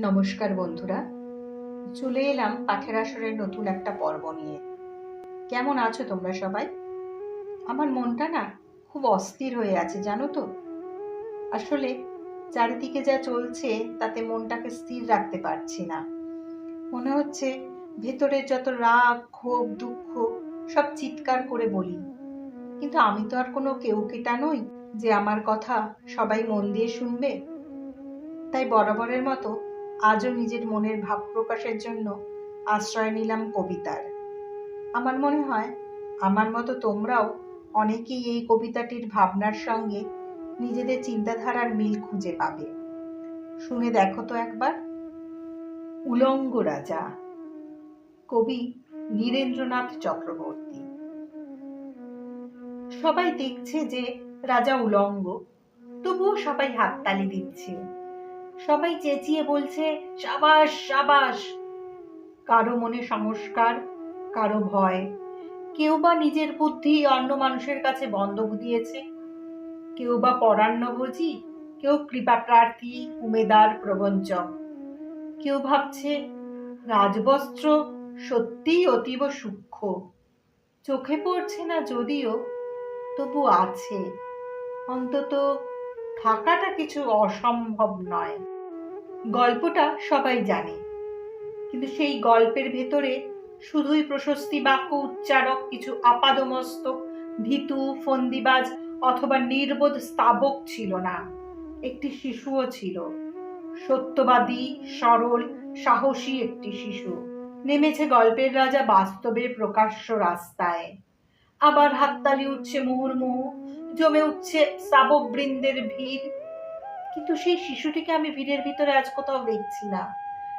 নমস্কার বন্ধুরা। চলে এলাম পাঠের আসরের নতুন একটা পর্ব নিয়ে। কেমন আছো তোমরা সবাই? আমার মনটা না খুব অস্থির হয়ে আছে, জানো তো? আসলে চারিদিকে যা চলছে, তাতে মনটাকে স্থির রাখতে পারছি না। মনে হচ্ছে ভেতরের যত রাগ, ক্ষোভ, দুঃখ, সব চিৎকার করে বলি। কিন্তু আমি তো আর কোনো কেউ কেটা নই যে আমার কথা সবাই মন দিয়ে শুনবে। তাই বরাবরের মতো আজও নিজের মনের ভাব প্রকাশের জন্য আশ্রয় নিলাম কবিতার। আমার মনে হয়, আমার মতো তোমরাও অনেকেই এই কবিতাটির ভাবনার সঙ্গে নিজেদের চিন্তাধারার মিল খুঁজে পাবে। শুনে দেখো তো একবার। উলঙ্গ রাজা, কবি নীরেন্দ্রনাথ চক্রবর্তী। সবাই দেখছে যে রাজা উলঙ্গ, তবুও সবাই হাততালি দিচ্ছে। সবাই চেঁচিয়ে বলছে, সাবাস সাবাস। কারও মনে সংস্কার, কারও ভয়। কেউ বা নিজের বুদ্ধি অন্য মানুষের কাছে বন্ধক দিয়েছে। কেউ বা পরাণ্যভোজী কেউ কৃপা প্রার্থী, উমেদার প্রবঞ্চক। কেউ ভাবছে, রাজবস্ত্র সত্যিই অতীব সূক্ষ্ম। চোখে পড়ছে না যদিও, তবু আছে। অন্তত থাকাটা কিছু অসম্ভব নয়। গল্পটা সবাই জানে। কিন্তু সেই গল্পের ভেতরে শুধুই প্রশস্তি বাক্য উচ্চারক, কিছু আপাদমস্তক, ভীতু, ফন্দিবাজ অথবা নির্বোধ স্তাবক ছিল না। একটি শিশুও ছিল। সত্যবাদী, সরল, সাহসী একটি শিশু। নেমেছে গল্পের রাজা বাস্তবে প্রকাশ্য রাস্তায়। আবার হাততালি উঠছে মুহুর্মুহু জমে উঠছে স্তাবক বৃন্দের ভিড়। কিন্তু সেই শিশুটিকে আমি ভিড়ের ভিতরে আজ কোথাও দেখছি না।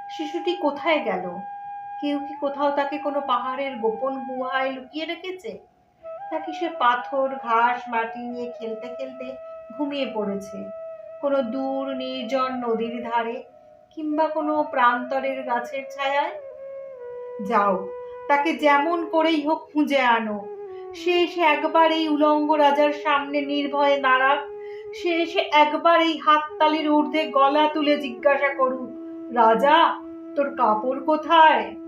শিশুটি কোথায় গেল? কেউ কি কোথাও তাকে কোনো পাহাড়ের গোপন গুহায় লুকিয়ে রেখেছে? নাকি সে পাথর, ঘাস, মাটি নিয়ে খেলতে খেলতে ঘুমিয়ে পড়েছে? কোনো দূর, নির্জন নদীর ধারে কিংবা কোনো প্রান্তরের গাছের ছায়ায়? যাও, তাকে যেমন করেই হোক খুঁজে আনো। এসে একবার এই উলঙ্গ রাজার সামনে নির্ভয়ে দাঁড়াক। শেষ একবার এই হাততালির ঊর্ধ্বে গলা তুলে জিজ্ঞাসা করুক, রাজা, তোর কাপড় কোথায়?